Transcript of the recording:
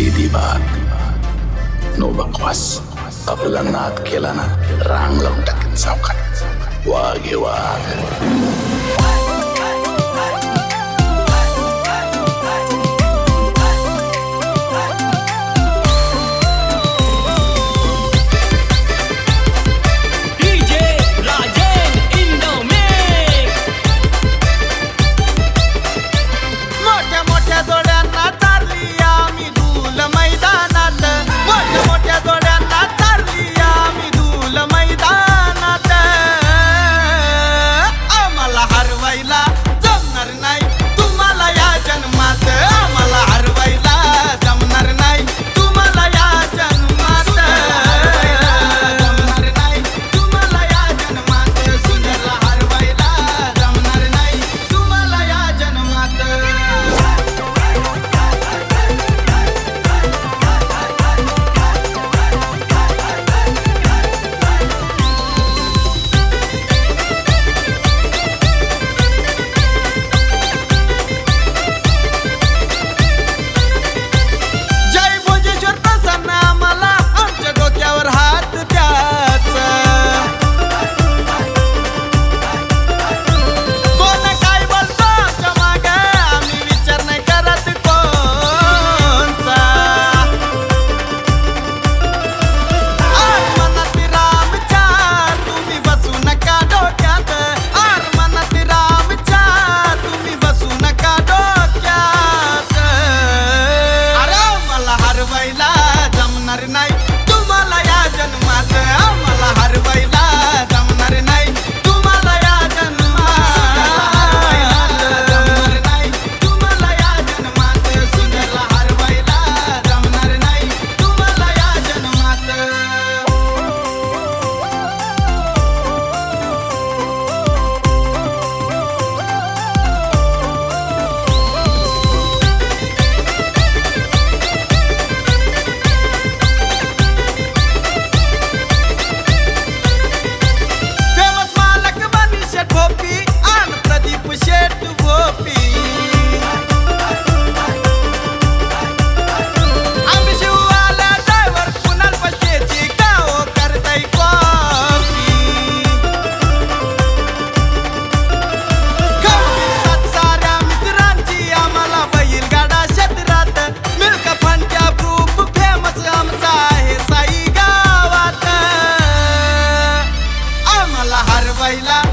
सीधी बात नो बकवास आपला नाद केला ना रांग लावून टाकेन सावकार. वाघ हे वाघ. 快乐。